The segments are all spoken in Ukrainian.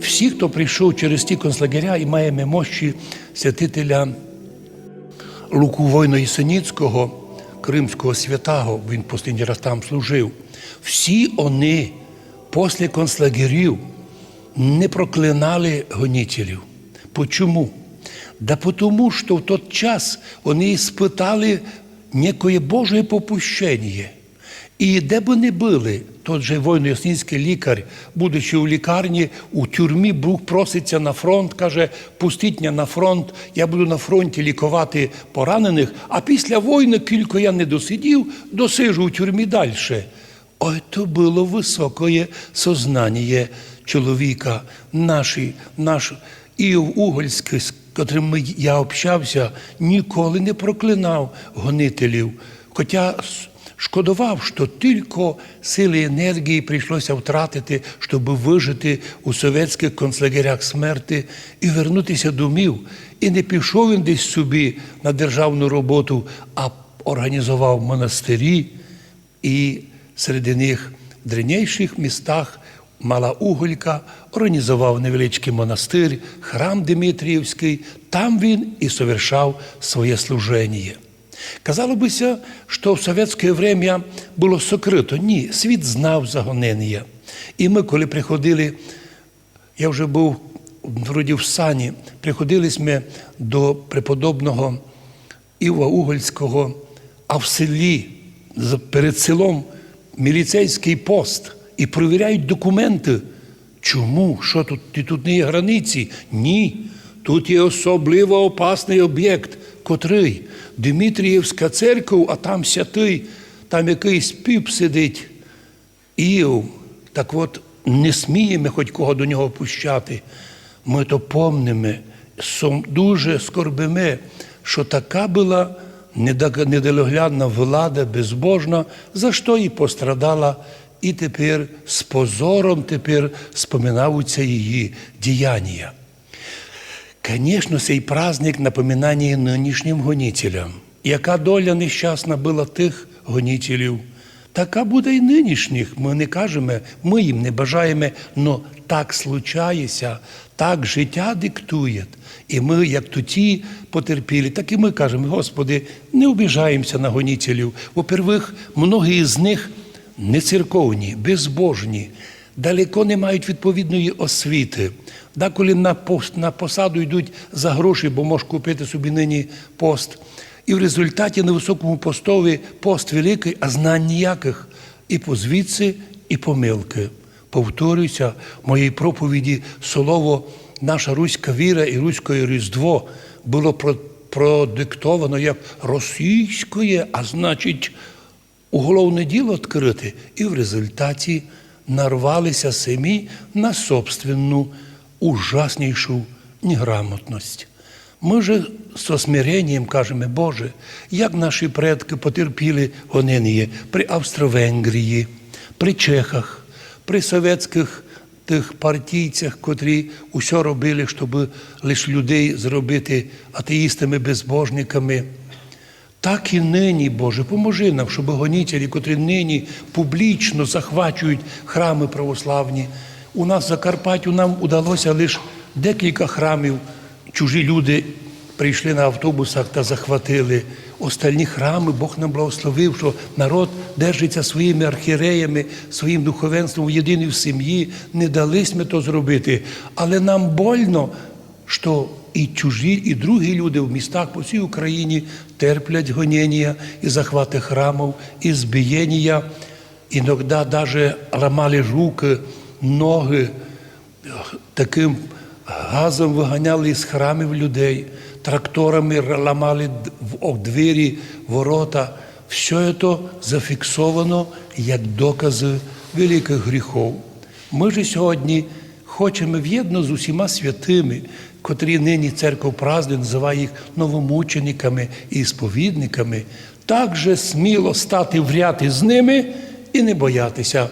Всі, хто прийшов через ті концлагеря і має мощі святителя Луку Войно Єсеніцького, кримського святого, він останній раз там служив. Всі вони після концлагерів не проклинали гонителів. Почому? Да потому, що в той час вони спитали некое Боже попущення. І де б вони були, тот же воїно-яснінський лікар, будучи у лікарні, у тюрмі, був проситься на фронт, каже, пустіть мене на фронт, я буду на фронті лікувати поранених, а після війни, кілько я не досидів, досижу у тюрмі далі. Ой, то було високе сознання чоловіка, наші, наш Іов Угольський, з котрим я общався, ніколи не проклинав гонителів. Хоча шкодував, що тільки сили енергії прийшлося втратити, щоб вижити у совєтських концлагерях смерти і вернутися домів. І не пішов він десь собі на державну роботу, а організував монастирі і серед них в древніших містах Мала Уголька організував невеличкий монастир, храм Димитріївський. Там він і совершав своє служення. Казало бися, що в совєтське время було сокрито. Ні, світ знав загонення. І ми, коли приходили, я вже був вроді в сані, приходили ми до преподобного Іва Угольського, а в селі перед селом міліцейський пост і перевіряють документи. Чому? Що тут? Тут не є границі? Ні. Тут є особливо опасний об'єкт, котрий Дмитріївська церква, а там святий, там якийсь піп сидить. Іов, так от не сміємо хоч кого до нього пущати. Ми то помнимо, дуже скорбимо, що така була неда- влада безбожна, за що і пострадала, і тепер з позором тепер споминаються її діяння. Конечно, цей праздник напоминає нинішнім гонителям. Яка доля нещасна була тих гонителів, така буде і нинішніх. Ми не кажемо, ми їм не бажаємо, але так случається, так життя диктує. І ми, як тоді потерпіли, так і ми кажемо, Господи, не обіжаємося на гонителів. Во-первых, многі з них не церковні, безбожні, далеко не мають відповідної освіти. Деколи на пост на посаду йдуть за гроші, бо можеш купити собі нині пост. І в результаті на високому постові пост великий, а знань ніяких. І позвідси, і помилки. Повторюся, в моїй проповіді слово наша руська віра і руське різдво було продиктовано як російське, а значить, уголовне діло відкрити, і в результаті нарвалися самі на собственну ужаснішу неграмотність. Ми же з осмиренням кажемо, Боже, як наші предки потерпіли гонення при Австро-Венгрії, при Чехах, при совєтських тих партійцях, котрі усе робили, щоб лише людей зробити атеїстами, безбожниками. Так і нині, Боже, поможи нам, щоб гонітелі, котрі нині публічно захвачують храми православні. У нас в Закарпаттю нам удалося лише декілька храмів. Чужі люди прийшли на автобусах та захватили. Остальні храми Бог нам благословив, що народ держиться своїми архіреями, своїм духовенством в єдиній в сім'ї. Не дались ми то зробити. Але нам больно, що і чужі, і другі люди в містах по всій Україні терплять гонення і захвати храмів, і збієння. Іноді навіть ламали руки, ноги, таким газом виганяли з храмів людей, тракторами ламали в- двері, ворота. Все це зафіксовано як докази великих гріхів. Ми ж сьогодні хочемо в'єдно з усіма святими, котрі нині церква празднує, називає їх новомучениками і сповідниками, так же сміло стати в ряд із ними і не боятися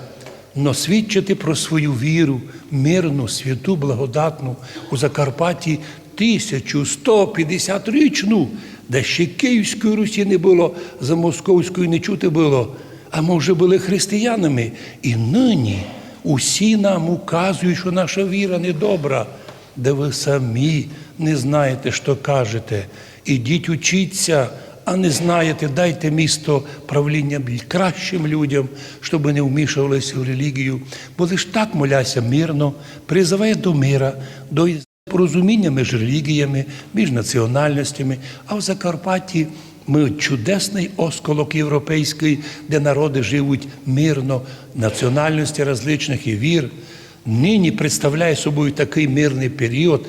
но свідчити про свою віру, мирну, святу, благодатну у Закарпатті 1150-річну, де ще Київської Русі не було, за Московською не чути було, а ми вже були християнами. І нині Усі нам указують, що наша віра недобра, де ви самі не знаєте, що кажете. Ідіть учіться, а не знаєте, дайте місто правління кращим людям, щоб не вмішувалися в релігію. Бо лиш так моляся мирно, призиває до мира, до порозуміння між релігіями, між національностями. А в Закарпатті ми чудесний осколок європейський, де народи живуть мирно, національності различних і вір. Нині представляє собою такий мирний період,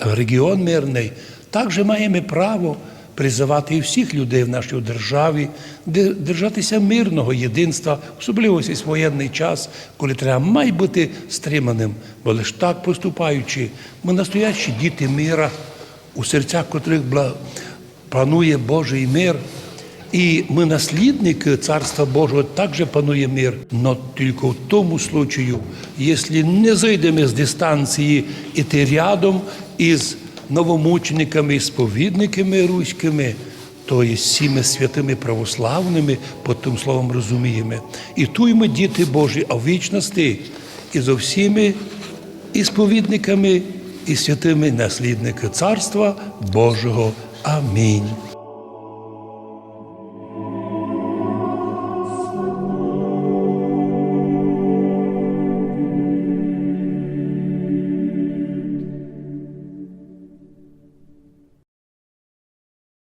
регіон мирний. Також маємо право призивати і всіх людей в нашій державі, де держатися мирного єдинства, особливо цей воєнний час, коли треба має бути стриманим, бо лише так поступаючи, ми настоящі діти мира, у серцях котрих бла- панує Божий мир. І ми наслідники Царства Божого, також панує мир, но тільки в тому случаю, якщо не зайдемо з дистанції іти рядом із новомучениками і сповідниками руськими, то є всіми святими православними, під тим словом розуміємо. І ту й ми діти Божі, а в вічності і зо всіми і сповідниками, і святими наслідники Царства Божого. Amém.